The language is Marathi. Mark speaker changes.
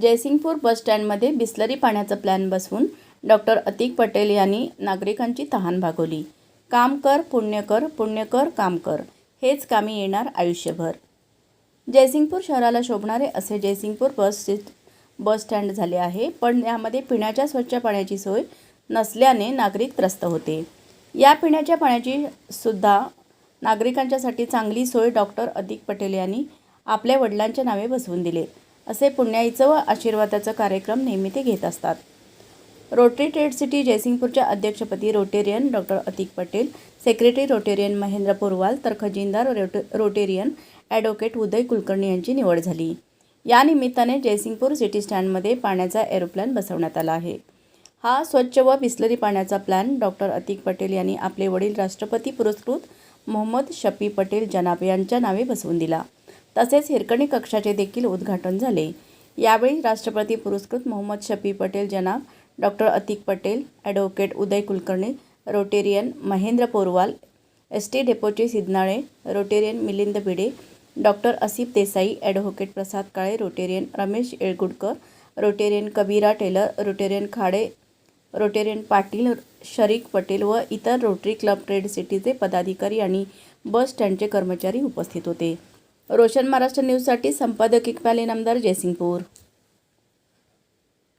Speaker 1: जयसिंगपूर बसस्टँडमध्ये बिस्लरी पाण्याचा प्लॅन बसवून डॉक्टर अतिक पटेल यांनी नागरिकांची तहान भागवली. काम कर पुण्य कर पुण्य कर काम कर. हेच कामी येणार आयुष्यभर. जयसिंगपूर शहराला शोभणारे असे जयसिंगपूर बस बस स्टँड झाले आहे पण यामध्ये पिण्याच्या स्वच्छ पाण्याची सोय नसल्याने नागरिक त्रस्त होते. या पिण्याच्या पाण्याची सुद्धा नागरिकांच्यासाठी चांगली सोय डॉक्टर अधिक पटेल यांनी आपल्या वडिलांच्या नावे बसवून दिले. असे पुण्याईचं व आशीर्वादाचा कार्यक्रम नेहमी ते घेत असतात. रोटरी ट्रेड सिटी जयसिंगपूरच्या अध्यक्षपदी Rotarian doctor Atik Patel secretary Rotarian Mahendra Porwal तर खजिनदार रोटे रोटेरियन ॲडव्होकेट उदय कुलकर्णी यांची निवड झाली. या निमित्ताने जयसिंगपूर सिटी स्टँडमध्ये पाण्याचा एरोप्लॅन बसवण्यात आला आहे. हा स्वच्छ व बिस्लरी पाण्याचा प्लॅन डॉक्टर अतिक पटेल यांनी आपले वडील राष्ट्रपती पुरस्कृत मोहम्मद शफी पटेल जनाब यांच्या नावे बसवून दिला. तसेच हिरकणी कक्षाचे देखील उद्घाटन झाले. यावेळी राष्ट्रपती पुरस्कृत मोहम्मद शफी पटेल जनाब doctor Atik Patel advocate Uday Kulkarni Rotarian Mahendra Porwal S T डेपोचे Siddhanale Rotarian Milind Bhide doctor Asif Desai advocate Prasad Kale Rotarian Ramesh Yelgudkar Rotarian Kabira Tailor Rotarian Khade Rotarian Patil Sharik Patel व इतर रोटरी क्लब ट्रेड सिटीचे पदाधिकारी आणि बस स्टँडचे कर्मचारी उपस्थित होते. रोशन महाराष्ट्र न्यूजसाठी संपादक इक्बाल इनामदार जयसिंगपूर